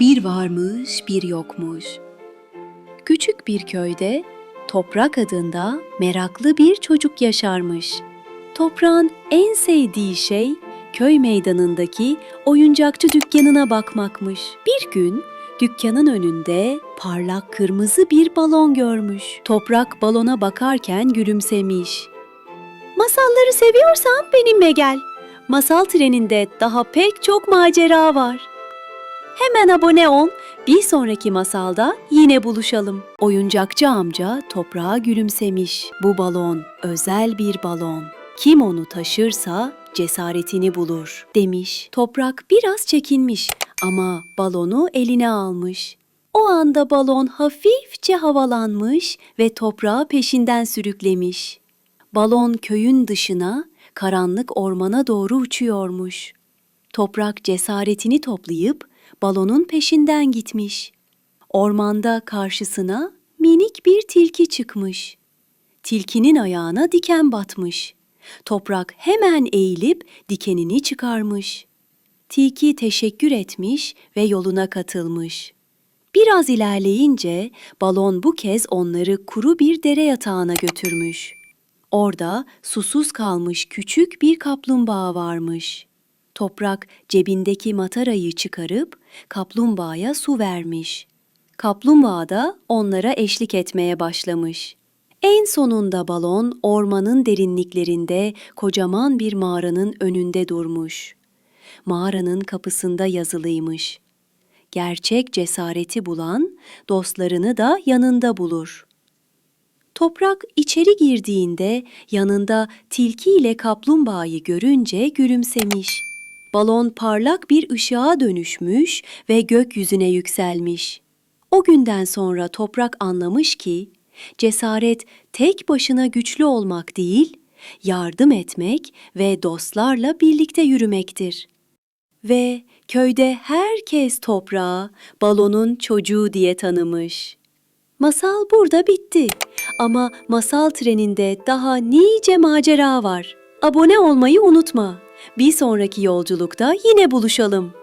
Bir varmış, bir yokmuş. Küçük bir köyde Toprak adında meraklı bir çocuk yaşarmış. Toprağın en sevdiği şey köy meydanındaki oyuncakçı dükkanına bakmakmış. Bir gün dükkanın önünde parlak kırmızı bir balon görmüş. Toprak balona bakarken gülümsemiş. Masalları seviyorsan benimle gel. Masal treninde daha pek çok macera var. Hemen abone ol. Bir sonraki masalda yine buluşalım. Oyuncakçı amca toprağa gülümsemiş. Bu balon özel bir balon. Kim onu taşırsa cesaretini bulur demiş. Toprak biraz çekinmiş ama balonu eline almış. O anda balon hafifçe havalanmış ve toprağı peşinden sürüklemiş. Balon köyün dışına, karanlık ormana doğru uçuyormuş. Toprak cesaretini toplayıp balonun peşinden gitmiş. Ormanda karşısına minik bir tilki çıkmış. Tilkinin ayağına diken batmış. Toprak hemen eğilip dikenini çıkarmış. Tilki teşekkür etmiş ve yoluna katılmış. Biraz ilerleyince balon bu kez onları kuru bir dere yatağına götürmüş. Orada susuz kalmış küçük bir kaplumbağa varmış. Toprak cebindeki matarayı çıkarıp kaplumbağaya su vermiş. Kaplumbağa da onlara eşlik etmeye başlamış. En sonunda balon ormanın derinliklerinde kocaman bir mağaranın önünde durmuş. Mağaranın kapısında yazılıymış. Gerçek cesareti bulan dostlarını da yanında bulur. Toprak içeri girdiğinde yanında tilki ile kaplumbağayı görünce gülümsemiş. Balon parlak bir ışığa dönüşmüş ve gökyüzüne yükselmiş. O günden sonra toprak anlamış ki cesaret tek başına güçlü olmak değil, yardım etmek ve dostlarla birlikte yürümektir. Ve köyde herkes toprağı balonun çocuğu diye tanımış. Masal burada bitti. Ama masal treninde daha nice macera var. Abone olmayı unutma. Bir sonraki yolculukta yine buluşalım.